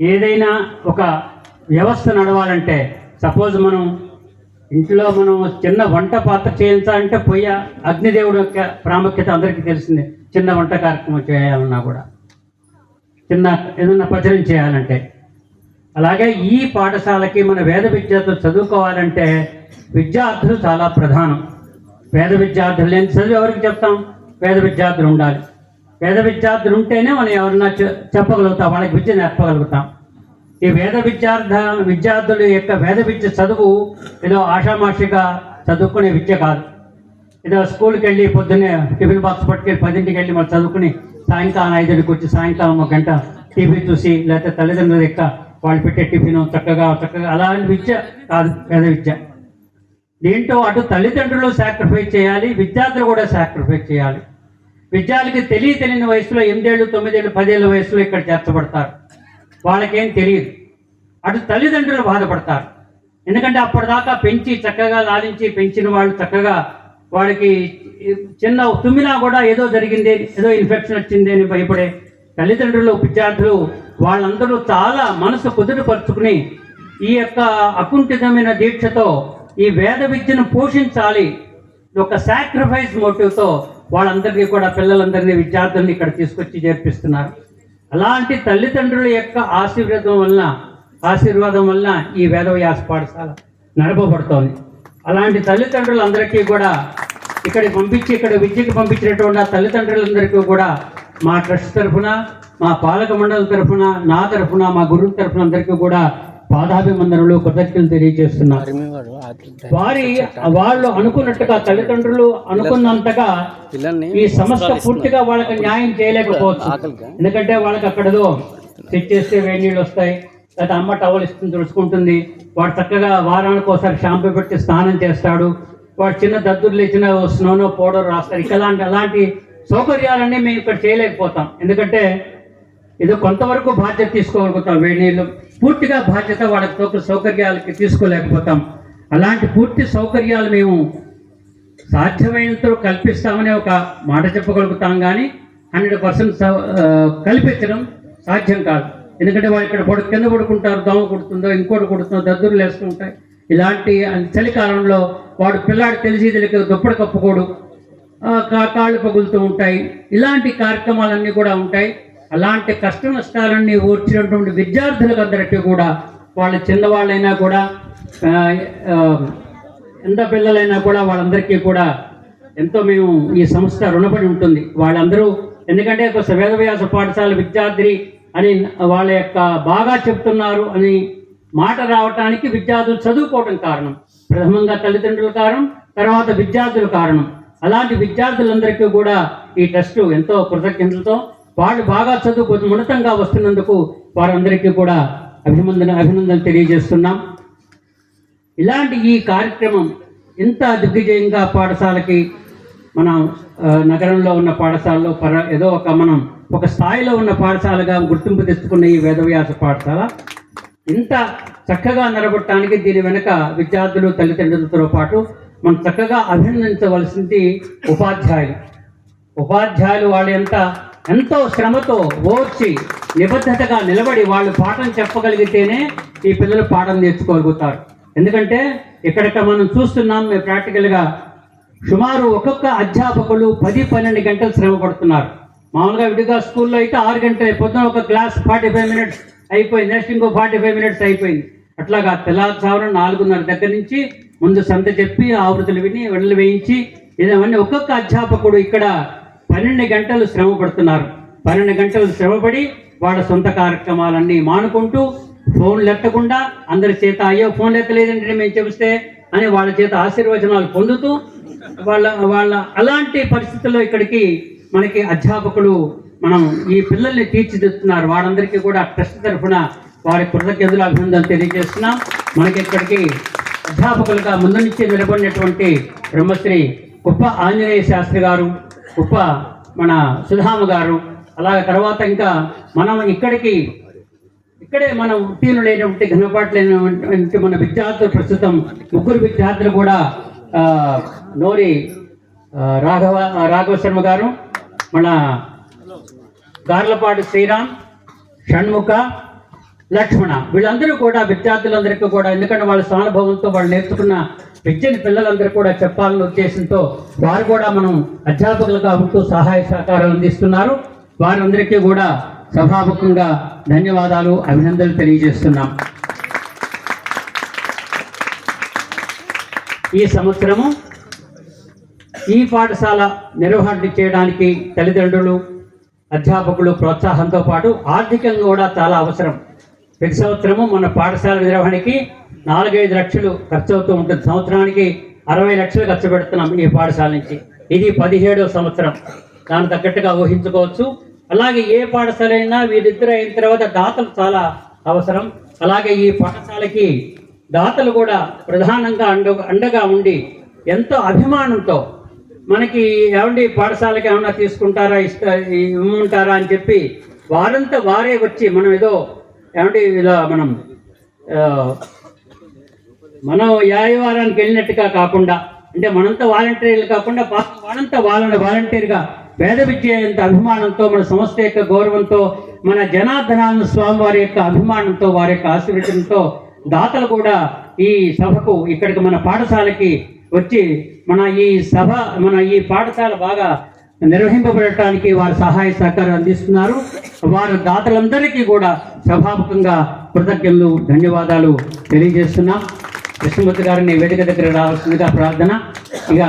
ఏదైనా ఒక వ్యవస్థ నడవాలంటే సపోజ్ మనం ఇంట్లో మనం చిన్న వంట పాత్ర చేయించాలంటే పొయ్య అగ్నిదేవుడు యొక్క ప్రాముఖ్యత అందరికీ తెలిసిందే. చిన్న వంట కార్యక్రమం చేయాలన్నా కూడా. చిన్న ఏదన్నా పచనం చేయాలంటే. అలాగే ఈ పాఠశాలకి మన వేద విద్యార్థులు చదువుకోవాలంటే విద్యార్థులు చాలా ప్రధానం. వేద విద్యార్థులు లేని చదువు ఎవరికి చెప్తాం? వేద విద్యార్థులు ఉండాలి. వేద విద్యార్థులు ఉంటేనే మనం ఎవరన్నా చెప్పగలుగుతాం వాళ్ళకి విద్య నేర్పగలుగుతాం. ఈ వేద విద్యార్థ విద్యార్థుల యొక్క వేద విద్య చదువు ఏదో ఆషామాషిగా చదువుకునే విద్య కాదు. ఏదో స్కూల్కి వెళ్ళి పొద్దున్నే టిఫిన్ బాక్స్ పట్టుకెళ్ళి పదింటికి వెళ్ళి మనం చదువుకుని సాయంకాలం ఐదుకి వచ్చి సాయంకాలం ఒక గంట టీవీ చూసి లేకపోతే తల్లిదండ్రుల యొక్క వాళ్ళు పెట్టే టిఫిన్ చక్కగా చక్కగా అలాంటి విద్య కాదు వేద విద్య. దీంట్లో అటు తల్లిదండ్రులు సాక్రిఫైస్ చేయాలి విద్యార్థులు కూడా సాక్రిఫైస్ చేయాలి. విద్యార్థికి తెలియ తెలియని వయసులో ఎనిమిదేళ్ళు తొమ్మిదేళ్ళు పదేళ్ళ వయసులో ఇక్కడ చేర్చబడతారు. వాళ్ళకేం తెలియదు. అటు తల్లిదండ్రులు బాధపడతారు. ఎందుకంటే అప్పటిదాకా పెంచి చక్కగా లాలించి పెంచిన వాళ్ళు చక్కగా వాడికి చిన్న తుమ్మినా కూడా ఏదో జరిగింది ఏదో ఇన్ఫెక్షన్ వచ్చింది అని భయపడే తల్లిదండ్రులు విద్యార్థులు వాళ్ళందరూ చాలా మనసు కుదురుపరుచుకుని ఈ యొక్క అకుంఠితమైన దీక్షతో ఈ వేద విద్యను పోషించాలి. ఒక సాక్రిఫైస్ మోటివ్తో వాళ్ళందరికీ కూడా పిల్లలందరినీ విద్యార్థుల్ని ఇక్కడ తీసుకొచ్చి చేర్పిస్తున్నారు అలాంటి తల్లిదండ్రుల యొక్క ఆశీర్వాదం వలన ఆశీర్వాదం వలన ఈ వేదవ్యాస పాఠశాల నడపబడుతోంది. అలాంటి తల్లిదండ్రులందరికీ కూడా ఇక్కడ పంపించి ఇక్కడ విద్యకి పంపించినటువంటి ఆ తల్లిదండ్రులందరికీ కూడా మా ట్రస్ట్ తరఫున మా పాలక మండలి తరఫున నా తరఫున మా గురువు తరఫున అందరికీ కూడా పాదాభిమందనలు కృతజ్ఞతలు తెలియజేస్తున్నారు వారి వాళ్ళు అనుకున్నట్టుగా తల్లిదండ్రులు అనుకున్నంతగా ఈ సంస్థ పూర్తిగా వాళ్ళకి న్యాయం చేయలేకపోవచ్చు. ఎందుకంటే వాళ్ళకి అక్కడదో సెట్ చేస్తే వేడి నీళ్ళు వస్తాయి లేదా అమ్మ టవల్ ఇస్తుంది తుడుచుకుంటుంది. వాడు చక్కగా వారానికి ఒకసారి షాంపూ పెట్టి స్నానం చేస్తాడు. వాడు చిన్న దద్దుర్లు ఇచ్చిన స్నోనో పౌడర్ రాస్తారు. ఇక అలాంటి అలాంటి సౌకర్యాలన్నీ మేము ఇక్కడ చేయలేకపోతాం. ఎందుకంటే ఏదో కొంతవరకు బాధ్యత తీసుకోగలుగుతాం వేడి నీళ్ళు. పూర్తిగా బాధ్యత వాళ్ళకి సౌక సౌకర్యాలకి తీసుకోలేకపోతాం. అలాంటి పూర్తి సౌకర్యాలు మేము సాధ్యమైనంత కల్పిస్తామనే ఒక మాట చెప్పగలుగుతాం కానీ హండ్రెడ్ పర్సెంట్ కల్పించడం సాధ్యం కాదు. ఎందుకంటే వాళ్ళు ఇక్కడ పడు కింద పడుకుంటారు దోమ కుడుతుందో ఇంకోటి కుడుతుందో దద్దుర్లు లేస్తుంటాయి ఇలాంటి చలికాలంలో వాడు పిల్లాడు తెలిసి తెలియక దుప్పటి కప్పుకోడు కా- కాళ్ళు పగులుతూ ఉంటాయి. ఇలాంటి కార్యక్రమాలన్నీ కూడా ఉంటాయి. అలాంటి కష్ట నష్టాలన్నీ ఓర్చినటువంటి విద్యార్థులకు అందరికీ కూడా వాళ్ళ చిన్నవాళ్ళైనా కూడా ఎంత పిల్లలైనా కూడా వాళ్ళందరికీ కూడా ఎంతో మేము ఈ సంస్థ రుణపడి ఉంటుంది. వాళ్ళందరూ ఎందుకంటే ఒక వేదవ్యాస పాఠశాల విద్యార్థి అని వాళ్ళ యొక్క బాగా చెప్తున్నారు అని మాట రావటానికి విద్యార్థులు చదువుకోవడం కారణం. ప్రథమంగా తల్లిదండ్రుల కారణం తర్వాత విద్యార్థుల కారణం. అలాంటి విద్యార్థులందరికీ కూడా ఈ ట్రస్ట్ ఎంతో కృతజ్ఞతలతో వాళ్ళు బాగా చదువుకు ఉన్నతంగా వస్తున్నందుకు వారందరికీ కూడా అభినందన అభినందనలు తెలియజేస్తున్నాం. ఇలాంటి ఈ కార్యక్రమం ఇంత దిగ్విజయంగా పాఠశాలకి మన నగరంలో ఉన్న పాఠశాలలో పర ఏదో ఒక మనం ఒక స్థాయిలో ఉన్న పాఠశాలగా గుర్తింపు తెచ్చుకున్న ఈ వేదవ్యాస పాఠశాల ఇంత చక్కగా నిలబడటానికి దీని వెనుక విద్యార్థులు తల్లిదండ్రులతో పాటు మనం చక్కగా అభినందించవలసింది ఉపాధ్యాయులు. ఉపాధ్యాయులు వాళ్ళు ఎంతో శ్రమతో ఓర్చి నిబద్ధతగా నిలబడి వాళ్ళు పాఠం చెప్పగలిగితేనే ఈ పిల్లలు పాఠం నేర్చుకోగలుగుతారు. ఎందుకంటే ఇక్కడ మనం చూస్తున్నాం మేము ప్రాక్టికల్గా సుమారు ఒక్కొక్క అధ్యాపకులు పది పన్నెండు గంటలు శ్రమ పడుతున్నారు. మామూలుగా విడిగా స్కూల్లో అయితే ఆరు గంటలు పొద్దున ఒక క్లాస్ ఫార్టీ ఫైవ్ మినిట్స్ అయిపోయింది నెక్స్ట్ ఇంకో ఫార్టీ ఫైవ్ మినిట్స్ అయిపోయింది. అట్లాగా తెల్లారుజామున నాలుగున్నర దగ్గర నుంచి ముందు సంత చెప్పి ఆవృతలు విని వెళ్ళలు వేయించి ఇదేమన్నీ ఒక్కొక్క అధ్యాపకుడు ఇక్కడ పన్నెండు గంటలు శ్రమ పడుతున్నారు. పన్నెండు గంటలు శ్రమపడి వాళ్ళ సొంత కార్యక్రమాలన్నీ మానుకుంటూ ఫోన్లు ఎత్తకుండా అందరి చేత అయ్యో ఫోన్లు ఎత్తలేదంటే మేము చెబిస్తే అని వాళ్ళ చేత ఆశీర్వచనాలు పొందుతూ వాళ్ళ వాళ్ళ అలాంటి పరిస్థితుల్లో ఇక్కడికి మనకి అధ్యాపకులు మనం ఈ పిల్లల్ని తీర్చిదిద్దుతున్నారు. వాళ్ళందరికీ కూడా ట్రస్ట్ తరఫున వారి కృతజ్ఞతలు అభినందనలు తెలియజేస్తున్నాం. మనకి ఇక్కడికి అధ్యాపకులుగా ముందు నుంచి నిలబడినటువంటి బ్రహ్మశ్రీ గొప్ప ఆంజనేయ శాస్త్రి గారు కుప్ప మన సుధామ గారు అలాగే తర్వాత ఇంకా మనం ఇక్కడికి ఇక్కడే మనం ఉత్తీర్ణులైనటువంటి ఘనపాట్లైనటువంటి మన విద్యార్థులు ప్రస్తుతం ముగ్గురు విద్యార్థులు కూడా నోరి రాఘవ రాఘవ శర్మ గారు మన గార్లపాటి శ్రీరామ్ షణ్ముఖ లక్ష్మణ వీళ్ళందరూ కూడా విద్యార్థులందరికీ కూడా ఎందుకంటే వాళ్ళ స్వానుభవంతో వాళ్ళు నేర్చుకున్న విద్యని పిల్లలందరూ కూడా చెప్పాలని ఉద్దేశంతో వారు కూడా మనం అధ్యాపకులుగా ఉంటూ సహాయ సహకారాలు అందిస్తున్నారు. వారందరికీ కూడా సభాముఖంగా ధన్యవాదాలు అభినందనలు తెలియజేస్తున్నాం. ఈ సంవత్సరము ఈ పాఠశాల నిర్వహణ చేయడానికి తల్లిదండ్రులు అధ్యాపకులు ప్రోత్సాహంతో పాటు ఆర్థికంగా కూడా చాలా అవసరం. ప్రతి సంవత్సరము మన పాఠశాల నిర్వహణకి నాలుగైదు లక్షలు ఖర్చు అవుతూ ఉంటుంది. సంవత్సరానికి అరవై లక్షలు ఖర్చు పెడుతున్నాం ఈ పాఠశాల నుంచి. ఇది పదిహేడవ సంవత్సరం. దానికి తగ్గట్టుగా ఊహించుకోవచ్చు. అలాగే ఏ పాఠశాల అయినా వీరిద్దరు అయిన తర్వాత దాతలు చాలా అవసరం. అలాగే ఈ పాఠశాలకి దాతలు కూడా ప్రధానంగా అండ అండగా ఉండి ఎంతో అభిమానంతో మనకి ఏమండి పాఠశాలకి ఏమన్నా తీసుకుంటారా ఇష్ట ఇమ్మంటారా అని చెప్పి వారంతా వారే వచ్చి మనం ఏదో ఏమంటే ఇలా మనం మనం యాయవారానికి వెళ్ళినట్టుగా కాకుండా అంటే మనంతా వాలంటీర్లు కాకుండా మనంతా వాళ్ళని వాలంటీర్గా పేద విచ్చేంత అభిమానంతో మన సంస్థ యొక్క గౌరవంతో మన జనార్దనాన్న స్వామి వారి యొక్క అభిమానంతో వారి యొక్క ఆశీర్వచనంతో దాతలు కూడా ఈ సభకు ఇక్కడికి మన పాఠశాలకి వచ్చి మన ఈ సభ మన ఈ పాఠశాల బాగా నిర్వహింపబడటానికి వారు సహాయ సహకారం అందిస్తున్నారు. వారు దాతలందరికీ కూడా సభాముఖంగా కృతజ్ఞతలు ధన్యవాదాలు తెలియజేస్తున్నాం. కృష్ణమూర్తి గారిని వేదిక దగ్గర రావాల్సిందిగా ప్రార్థన. ఇక